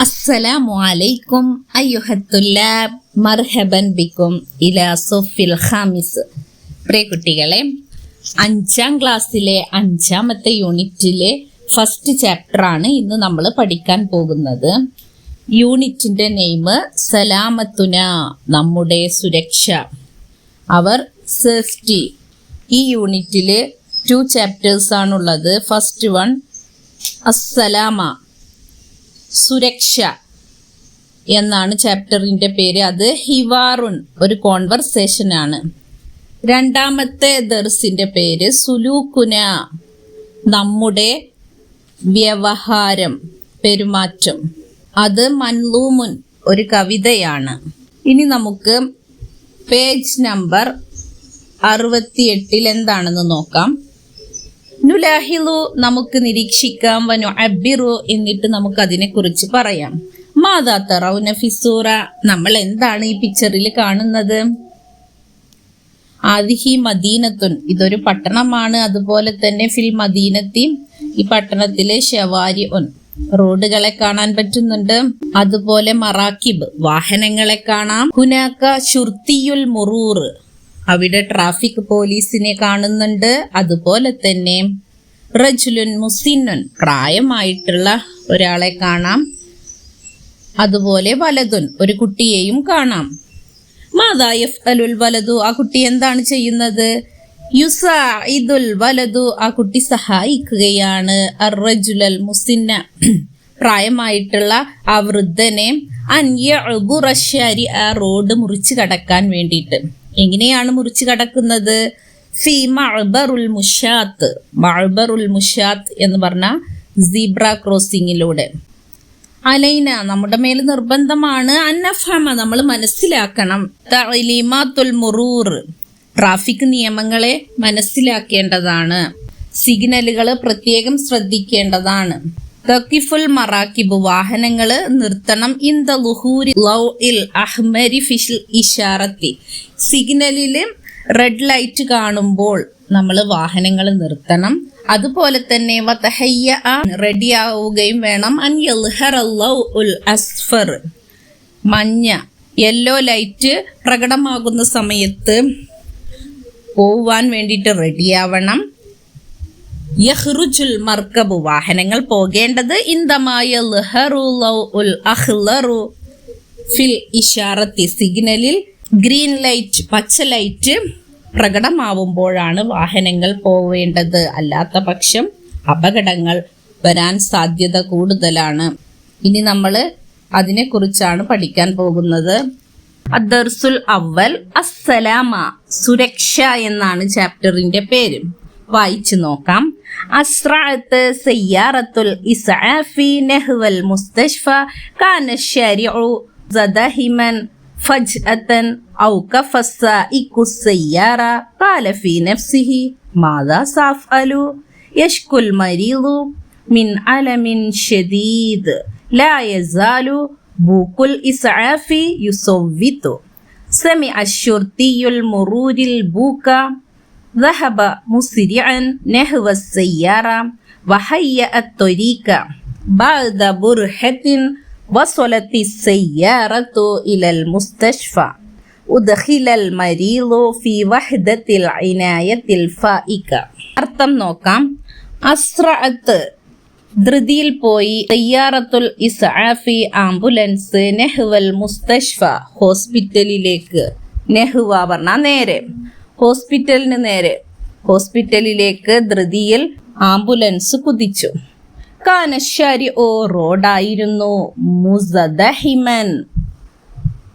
അസ്സലാമു അലൈക്കും അയ്യുഹത്തുല്ലാബ് മർഹബൻ ബിക്കും ഇല സൊഫിൽ ഹാമിസ് പ്രിയ അഞ്ചാം ക്ലാസ്സിലെ അഞ്ചാമത്തെ യൂണിറ്റിലെ ഫസ്റ്റ് ചാപ്റ്ററാണ് ഇന്ന് നമ്മൾ പഠിക്കാൻ പോകുന്നത്. യൂണിറ്റിന്റെ നെയിം സലാമത്തുന നമ്മുടെ സുരക്ഷ. അവർ സേഫ്റ്റി. ഈ യൂണിറ്റിൽ ടു ചാപ്റ്റേഴ്സ് ആണുള്ളത്. ഫസ്റ്റ് വൺ അസ്സലാമ. സുരക്ഷ എന്നാണ് ചാപ്റ്ററിന്റെ പേര്. അത് ഹിവാറുൻ ഒരു കോൺവെർസേഷൻ ആണ്. രണ്ടാമത്തെ ദർസിന്റെ പേര് സുലൂക്കുന നമ്മുടെ വ്യവഹാരം പെരുമാറ്റം. അത് മൻലൂമുൻ ഒരു കവിതയാണ്. ഇനി നമുക്ക് പേജ് നമ്പർ അറുപത്തിയെട്ടിൽ എന്താണെന്ന് നോക്കാം. നുലാഹിലു നമുക്ക് നിരീക്ഷിക്കാം വനു അബിറു എന്നിട്ട് നമുക്ക് അതിനെ കുറിച്ച് പറയാം. മാതാ തറൗന ഫിസൂറ നമ്മൾ എന്താണ് ഈ പിക്ചറിൽ കാണുന്നത്? ആദിഹി മദീനത്തുൻ ഇതൊരു പട്ടണമാണ്. അതുപോലെ തന്നെ ഫിൽ മദീനത്തി ഈ പട്ടണത്തിലെ ഷവാരി ഒൻ റോഡുകളെ കാണാൻ പറ്റുന്നുണ്ട്. അതുപോലെ മറാക്കിബ് വാഹനങ്ങളെ കാണാം. ഹുനാക്ക ഷുർത്തിയുൽ മുറൂർ അവിടെ ട്രാഫിക് പോലീസിനെ കാണുന്നുണ്ട്. അതുപോലെ തന്നെ റജുലുൻ മുസിന്നുൻ പ്രായമായിട്ടുള്ള ഒരാളെ കാണാം. അതുപോലെ വലതുൻ ഒരു കുട്ടിയെയും കാണാം. മാതായഫ് അലുൽ വലതു ആ കുട്ടി എന്താണ് ചെയ്യുന്നത്? യുസഇദുൽ വലതു ആ കുട്ടി സഹായിക്കുകയാണ്. അറജുലൽ മുസിന്ന പ്രായമായിട്ടുള്ള ആ വൃദ്ധനെ അന്യബുറശ്ശാരി ആ റോഡ് മുറിച്ച് കടക്കാൻ വേണ്ടിയിട്ട്. എങ്ങനെയാണ് മുറിച്ച് കടക്കുന്നത്? ഫി മഅബറുൽ മുഷാത്ത്. മഅബറുൽ മുഷാത്ത് എന്ന് പറഞ്ഞാൽ സീബ്ര ക്രോസിങ്ങിലൂടെ അലൈന നമ്മുടെ മേൽ നിർബന്ധമാണ് അന്നഫമ നമ്മൾ മനസ്സിലാക്കണം. തലീമാത്തുൽ മുറൂർ ട്രാഫിക് നിയമങ്ങളെ മനസ്സിലാക്കേണ്ടതാണ്. സിഗ്നലുകൾ പ്രത്യേകം ശ്രദ്ധിക്കേണ്ടതാണ്. തക്കിഫുൽ മറാക്കിബ് വാഹനങ്ങൾ നിർത്തണം. ഇൻ ദ ലുഹൂരി ലൗ ഇൽ അഹ്മരി ഫിഷിൽ ഇഷാറത്തി. സിഗ്നലിൽ റെഡ് ലൈറ്റ് കാണുമ്പോൾ നമ്മൾ വാഹനങ്ങൾ നിർത്തണം. അതുപോലെ തന്നെ വതഹയ്യ റെഡി ആവുകയും വേണം. അൻ ഉൽ അസ്ഫർ. മഞ്ഞ യെല്ലോ ലൈറ്റ് പ്രകടമാകുന്ന സമയത്ത് പോവാൻ വേണ്ടിയിട്ട് റെഡിയാവണം യഹ്റുജുൽ മർക്കബ് വാഹനങ്ങൾ പോകേണ്ടത് ഇന്ദമായ ഉൽ അഹ്ലറു. ഫിൽ ഇഷാറത്തി സിഗ്നലിൽ ഗ്രീൻ ലൈറ്റ് പച്ച ലൈറ്റ് പ്രകടമാവുമ്പോഴാണ് വാഹനങ്ങൾ പോവേണ്ടത്. അല്ലാത്ത പക്ഷം അപകടങ്ങൾ വരാൻ സാധ്യത കൂടുതലാണ്. ഇനി നമ്മൾ അതിനെക്കുറിച്ചാണ് പഠിക്കാൻ പോകുന്നത്. അദർസുൽ അവൽ അസ്സലാമ സുരക്ഷ എന്നാണ് ചാപ്റ്ററിന്റെ പേര്. വായിച്ചു നോക്കാം. അസ്രാത്ത് സയ്യാറത്തുൽ ഇസ്ആഫി നെഹ്വൽ മുസ്തഷ്ഫ കാന فجأة أوقف السائق السيارة قال في نفسه ماذا سأفعل؟ يشكو المريض من ألم شديد لا يزال بوق الإسعاف يصوت. سمع الشرطي المرور البوكا ذهب مسرعا نحو السيارة وهيأ الطريق بعد برهة وصلت السيارة إلى المستشفى أدخل المريض في وحدة العناية الفائقة അർത്ഥം നോക്കാം അസ്രഅത്ത് ധൃതിയിൽ പോയി തയ്യാറത്തുൽ ഇസ്ആഫി ആംബുലൻസ് നെഹ്വൽ മുസ്തഷ്ഫ ഹോസ്പിറ്റലിലേക്ക് നെഹ്വ പറഞ്ഞ നേരെ ഹോസ്പിറ്റലിന് നേരെ ഹോസ്പിറ്റലിലേക്ക് ധൃതിയിൽ ആംബുലൻസ് കുതിച്ചു കാനശാരി ഓ റോഡായിരുന്നു മുസദഹിമൻ.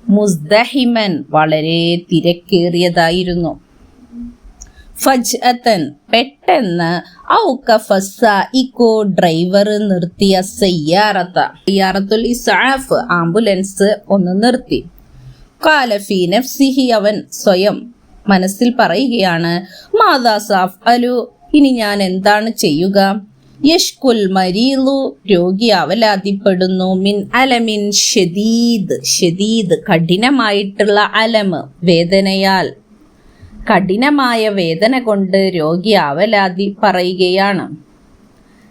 മുസ്ദഹിമൻ വളരെ തിരക്കേറിയതായിരുന്നു. ഫജ്അത്തൻ പെട്ടെന്ന് ഇക്കോ ഡ്രൈവർ നിർത്തിയ സയ്യാറത്ത സയ്യാറത്തുൽ ഇസാഫ് ആംബുലൻസ് ഒന്ന് നിർത്തി. കാലഫി നഫ്സിഹി അവൻ സ്വയം മനസ്സിൽ പറയുകയാണ് മാതാ സാഫ് അലു ഇനി ഞാൻ എന്താണ് ചെയ്യുക? യഷ്കുൽ മരീലു രോഗി അവലാതിപ്പെടുന്നു മിൻ അലമിൻ ഷദീദ്. ഷദീദ് കഠിനമായിട്ടുള്ള അലമ് വേദനയാൽ. കഠിനമായ വേദന കൊണ്ട് രോഗി അവലാതി പറയുകയാണ്.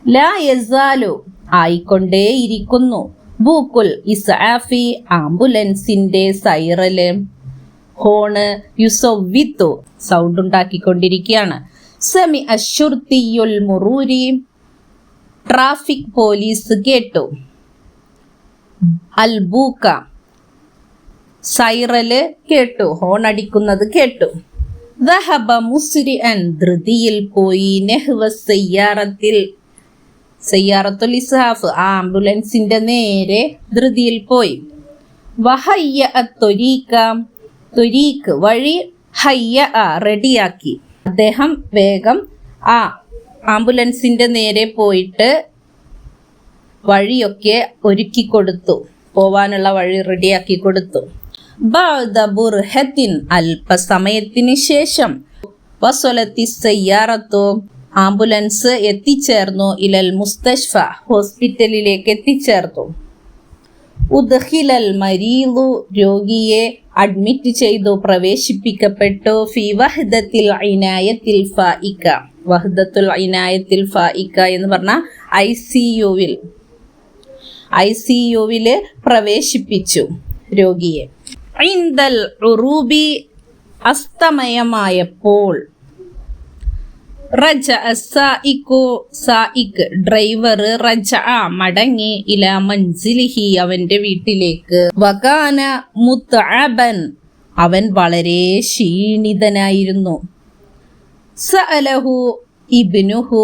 ലാ യസാലു ആയിക്കൊണ്ടേയിരിക്കുന്നു. ബൂക്കുൽ ഇസാഫി ആംബുലൻസിന്റെ സൈറൽ. ഹോണ് യുസൊവിത്തു സൗണ്ട് ഉണ്ടാക്കിക്കൊണ്ടിരിക്കുകയാണ് സെമി അശുർത്തിയുൽ മുറൂരി. ട്രാഫിക് പോലീസ് കേട്ടു. അൽബൂക്ക സൈറൽ കേട്ടു ഹോൺ അടിക്കുന്നത് കേട്ടു. ദഹബ മുസ്രി ധൃതിയിൽ പോയി നെഹ്വ സയ്യാറത്തിൽ. സയ്യാറത്തുൽ ഇസ്ഹാഫ് ആംബുലൻസിന്റെ നേരെ ധൃതിയിൽ പോയി. വഹയ്യ തൊരീക്ക തൊരീക്ക് വഴി ഹയ്യ റെഡിയാക്കി. അദ്ദേഹം വേഗം ആ ആംബുലൻസിന്റെ നേരെ പോയിട്ട് വഴിയൊക്കെ ഒരുക്കി കൊടുത്തു. പോവാനുള്ള വഴി റെഡിയാക്കി കൊടുത്തു. ബഅദ ബുർഹത്തിൻ അല്പസമയത്തിന് ശേഷം സയ്യാറത്തു ആംബുലൻസ് എത്തിച്ചേർന്നു. ഇലൽ മുസ്തഷ്ഫ ഹോസ്പിറ്റലിലേക്ക് എത്തിച്ചേർന്നു ഉദ്ഹിലൽ മരീലു രോഗിയെ അഡ്മിറ്റ് ചെയ്തു പ്രവേശിപ്പിക്കപ്പെട്ടു. ഫി വഹദത്തിൽ ഐനായത്തിൽ ഫായിക്ക വഹദത്തുൽ അയിനായത്തിൽ ഫായിക്ക എന്ന് പറഞ്ഞ ഐ സി യുവിൽ ഐ സി യുവിൽ പ്രവേശിപ്പിച്ചു രോഗിയെ. ഐന്തൽ അസ്തമയമായപ്പോൾ റജ സായിക്കു ഡ്രൈവർ റജ മടങ്ങി ഇല മൻസിലിഹി അവന്റെ വീട്ടിലേക്ക്. വകാന മുത്തഅബൻ അവൻ വളരെ ക്ഷീണിതനായിരുന്നു. സഅലഹു ഇബ്നുഹു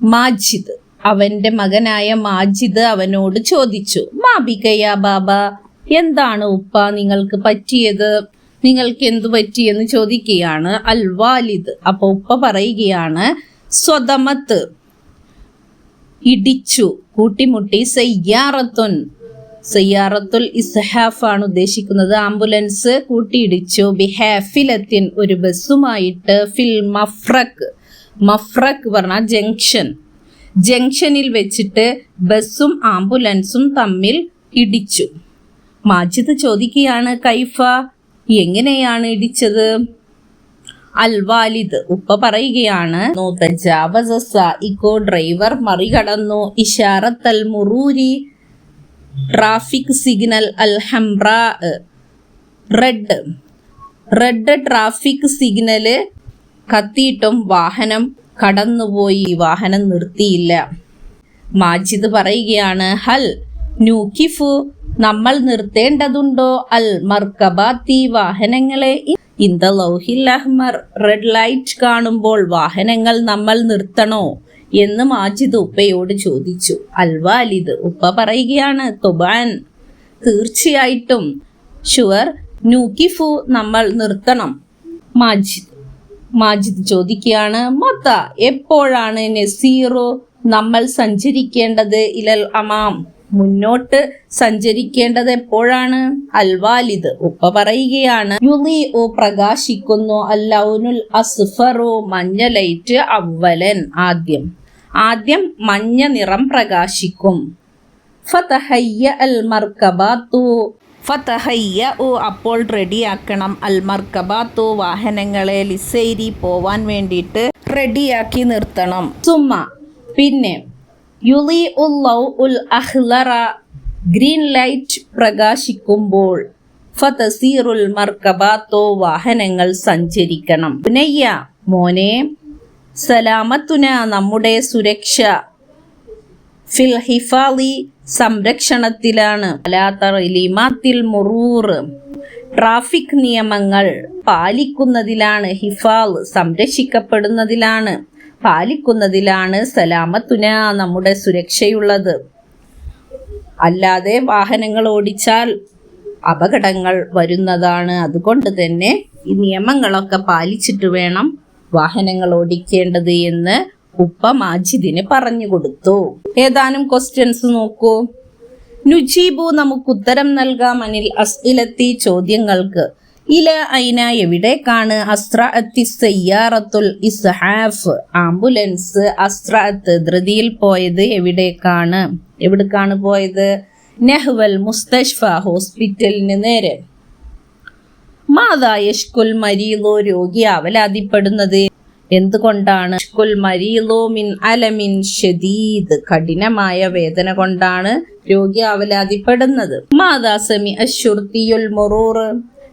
മാജിദ് അവന്റെ മകനായ മാജിദ് അവനോട് ചോദിച്ചു മാബികയ ബാബ എന്താണ് ഉപ്പ നിങ്ങൾക്ക് പറ്റിയത്? നിങ്ങൾക്ക് എന്തു പറ്റിയെന്ന് ചോദിക്കുകയാണ്. അൽ വാലിദ്. അപ്പൊ ഉപ്പ പറയുകയാണ് സ്വതമത്ത് ഇടിച്ചു കൂട്ടിമുട്ടി സയ്യാറത്തുൻ. സയ്യാറത്തുൽ ഇസ്ഹാഫ് ആണ് ഉദ്ദേശിക്കുന്നത്. ആംബുലൻസ് കൂട്ടിയിടിച്ചു. ബിഹാഫിലത്തിൻ ഒരു ബസ്സുമായിട്ട് ഫിൽ മഫ്രക്ക് മഫ്രക്ക് പറഞ്ഞ ജംഗ്ഷൻ. ജംഗ്ഷനിൽ വെച്ചിട്ട് ബസ്സും ആംബുലൻസും തമ്മിൽ ഇടിച്ചു. മാജിദ് ചോദിക്കുകയാണ് കൈഫ എങ്ങനെയാണ് ഇടിച്ചത്? അൽവാലിദ് ഉപ്പ പറയുകയാണ് ഇക്കോ ഡ്രൈവർ മറികടന്നു. ഇഷാറത്തൽ മുറൂരി ട്രാഫിക് സിഗ്നൽ അൽ ഹംറ റെഡ്. റെഡ് ട്രാഫിക് സിഗ്നൽ കത്തിയിട്ടും വാഹനം കടന്നുപോയി. വാഹനം നിർത്തിയില്ല. മാജിദ് പറയുകയാണ് ഹൽ ന്യൂക്കിഫു നമ്മൾ നിർത്തേണ്ടതുണ്ടോ? അൽ മർക്കബാത്തി വാഹനങ്ങളെ ഇന്ത ലൗഹിൽ അഹ്മർ റെഡ് ലൈറ്റ് കാണുമ്പോൾ വാഹനങ്ങൾ നമ്മൾ നിർത്തണോ? എന്ന് മാജിദ് ഉപ്പയോട് ചോദിച്ചു. അൽവാലിദ് ഉപ്പ പറയുകയാണ് തുബാൻ തീർച്ചയായിട്ടും ഷുവർ നൂക്കിഫു നമ്മൾ നിർത്തണം. മാജിദ് മാജിദ് ചോദിക്കുകയാണ് മത്ത എപ്പോഴാണ് നസീറു നമ്മൾ സഞ്ചരിക്കേണ്ടത്? ഇലൽ അമാം. മുന്നോട്ട് സഞ്ചരിക്കേണ്ടത് എപ്പോഴാണ്? അൽവാലിദ് ഉപ്പ പറയുകയാണ് യുലി ഓ പ്രകാശിക്കുന്നു അല്ലൗനുൽ അസ്ഫറു മഞ്ഞ ലൈറ്റ് അവലൻ ആദ്യം. ആദ്യം മഞ്ഞ നിറം പ്രകാശിക്കും. ഫതഹയ്യ അൽ മർക്കബാത്തു. ഫതഹയ്യ ഓ അപ്പോൾ റെഡിയാക്കണം. അൽ മർക്കബാത്തു വാഹനങ്ങളെ ലിസൈരി പോവാൻ വേണ്ടിയിട്ട് റെഡിയാക്കി നിർത്തണം. സുമ്മ. പിന്നെ യുലി ഉല്ലൗ ഉൽ അഹ്ലറ ഗ്രീൻ ലൈറ്റ് പ്രകാശിക്കുമ്പോൾ ഫതസീറുൽ മർക്കബാത്തോ വാഹനങ്ങൾ സഞ്ചരിക്കണം. പുനയ്യ മോനെ സലാമത്തുന നമ്മുടെ സുരക്ഷ. ഫിൽ ഹിഫാലി സംരക്ഷണത്തിലാണ്. അലാത്തറിലിമാത്തിൽ മുറൂർ. ട്രാഫിക് നിയമങ്ങൾ പാലിക്കുന്നതിലാണ് ഹിഫാൽ സംരക്ഷിക്കപ്പെടുന്നതിലാണ്. പാലിക്കുന്നതിലാണ് സലാമത്തുന നമ്മുടെ സുരക്ഷയുള്ളത്. അല്ലാതെ വാഹനങ്ങൾ ഓടിച്ചാൽ അപകടങ്ങൾ വരുന്നതാണ്. അതുകൊണ്ട് തന്നെ ഈ നിയമങ്ങളൊക്കെ പാലിച്ചിട്ട് വേണം വാഹനങ്ങൾ ഓടിക്കേണ്ടത് എന്ന് ഉപ്പ മാജിദിന് പറഞ്ഞു കൊടുത്തു. ഏതാനും ക്വസ്റ്റ്യൻസ് നോക്കൂ. നുജീബു നമുക്ക് ഉത്തരം നൽകാം അനിൽ. അസ്ഇലത്തി ചോദ്യങ്ങൾക്ക്. ഇല ഐന എവിടേക്കാണ് അസ്രഅത്തി സയ്യാറത്തുൽ ഇസ്ഹാഫ്. ആംബുലൻസ് അസ്രഅത്ത് ധൃതിയിൽ പോയത് എവിടേക്കാണ് എവിടേക്കാണ് പോയത്? നെഹ്വൽ മുസ്തഷ്ഫ ഹോസ്പിറ്റലിന് നേരെ. മാതാ യഷ്കുൽ മരീലോ രോഗി അവലാതിപ്പെടുന്നത് എന്തുകൊണ്ടാണ്? യഷ്കുൽ മരീലോ മിൻ അലമിൻ ഷദീദ്. കഠിനമായ വേദന കൊണ്ടാണ് രോഗി അവലാതിപ്പെടുന്നത് മാതാസമി അശ്വർത്തിയുൽ മുറൂർ.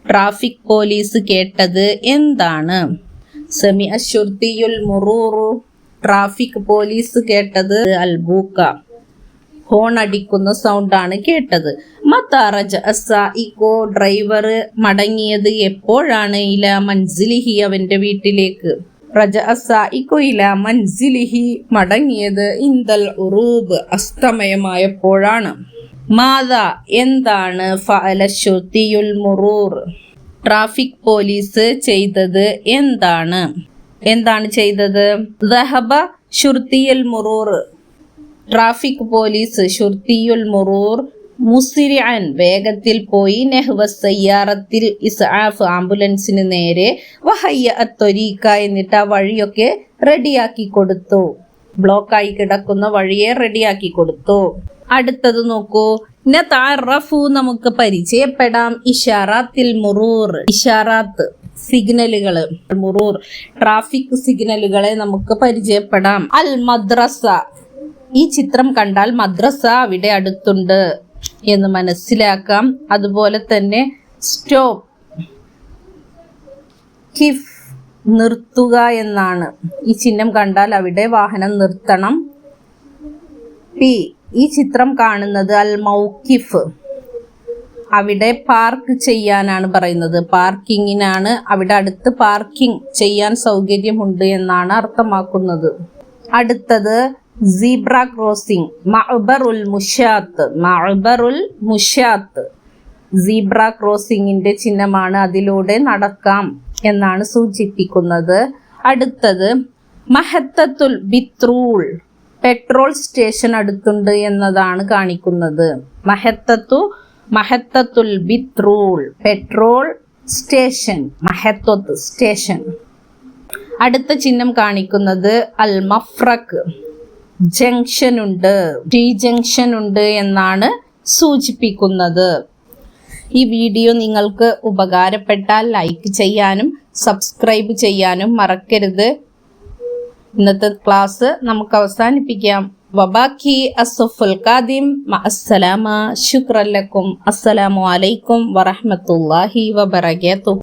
ട്രാഫിക് പോലീസ് കേട്ടത് എന്താണ്? സമി അശ്വർത്തിയുൽ മുറൂറു ട്രാഫിക് പോലീസ് കേട്ടത് അൽബൂക്ക. ഹോൺ അടിക്കുന്ന സൗണ്ടാണ് കേട്ടത്. മത്താറജ് ഇക്കോ ഡ്രൈവർ മടങ്ങിയത് എപ്പോഴാണ്? ഇല മൻസിലിഹി അവന്റെ വീട്ടിലേക്ക്. റജ ഇക്കോ ഇല മൻസിലിഹി മടങ്ങിയത് ഇന്ദൽ ഉറൂബ് അസ്തമയമായപ്പോഴാണ്. മാത എന്താണ് ഫഅല ശുദ്ധിയുൽ മുറൂർ? ട്രാഫിക് പോലീസ് ചെയ്തത് എന്താണ്? എന്താണ് ചെയ്തത്? ദഹബ ഷുർത്തിയൽ മുറൂർ. ട്രാഫിക് പോലീസ് ഷുർത്തിയുൽ മുറൂർ മുസിരിഅൻ വേഗത്തിൽ പോയി നെഹ്വ സയ്യാറത്തിൽ ഇസ്ആഫ് ആംബുലൻസിന് നേരെ വഹയ്യ അത്തൊരീക്ക എന്നിട്ട് ആ വഴിയൊക്കെ റെഡിയാക്കി കൊടുത്തു. ബ്ലോക്കായി കിടക്കുന്ന വഴിയെ റെഡിയാക്കി കൊടുത്തു. അടുത്തത് നോക്കൂ. നതാറഫു നമുക്ക് പരിചയപ്പെടാം. ഇഷാറാത്തിൽ മുറൂർ. ഇഷാറാത്ത് സിഗ്നലുകൾ മുറൂർ. ട്രാഫിക് സിഗ്നലുകളെ നമുക്ക് പരിചയപ്പെടാം. അൽ മദ്രസ. ഈ ചിത്രം കണ്ടാൽ മദ്രസ അവിടെ അടുത്തുണ്ട് എന്ന് മനസ്സിലാക്കാം. അതുപോലെ തന്നെ സ്റ്റോപ്പ്. കിഫ് നിർത്തുക എന്നാണ്. ഈ ചിഹ്നം കണ്ടാൽ അവിടെ വാഹനം നിർത്തണം. പി. ഈ ചിത്രം കാണുന്നത് അൽ മൗക്കിഫ് അവിടെ പാർക്ക് ചെയ്യാനാണ് പറയുന്നത്. പാർക്കിങ്ങിനാണ് അവിടെ അടുത്ത് പാർക്കിംഗ് ചെയ്യാൻ സൗകര്യമുണ്ട് എന്നാണ് അർത്ഥമാക്കുന്നത്. അടുത്തത് സീബ്ര ക്രോസിംഗ് മഅബറുൽ മുഷാത്ത് മഅബറുൽ മുഷാത്ത് സീബ്ര ക്രോസിംഗിന്റെ ചിഹ്നമാണ് അതിലൂടെ നടക്കാം എന്നാണ് സൂചിപ്പിക്കുന്നത്. അടുത്തത് മഹത്തത്തുൽ ബിത്രൂൾ പെട്രോൾ സ്റ്റേഷൻ അടുത്തുണ്ട് എന്നതാണ് കാണിക്കുന്നത്. മഹത്തത്തു മഹത്തത്തുൽ ബിത്രൂൾ പെട്രോൾ സ്റ്റേഷൻ മഹത്വത്ത് സ്റ്റേഷൻ. അടുത്ത ചിഹ്നം കാണിക്കുന്നത് അൽ മഫ്രക്ക് ജംഗ്ഷൻ ഉണ്ട്. ടി ജംഗ്ഷൻ ഉണ്ട് എന്നാണ് സൂചിപ്പിക്കുന്നത്. ഈ വീഡിയോ നിങ്ങൾക്ക് ഉപകാരപ്പെട്ടാൽ ലൈക്ക് ചെയ്യാനും സബ്സ്ക്രൈബ് ചെയ്യാനും മറക്കരുത്. ഇന്നത്തെ ക്ലാസ് നമുക്ക് അവസാനിപ്പിക്കാം. വബാക്കി അസഫുൽ ഖാദിം. അസ്സലാമ. ശുക്രല്ലക്കും അസ്സലാമു അലൈക്കും വറഹമത്തല്ലാഹി വബറകാതുഹു.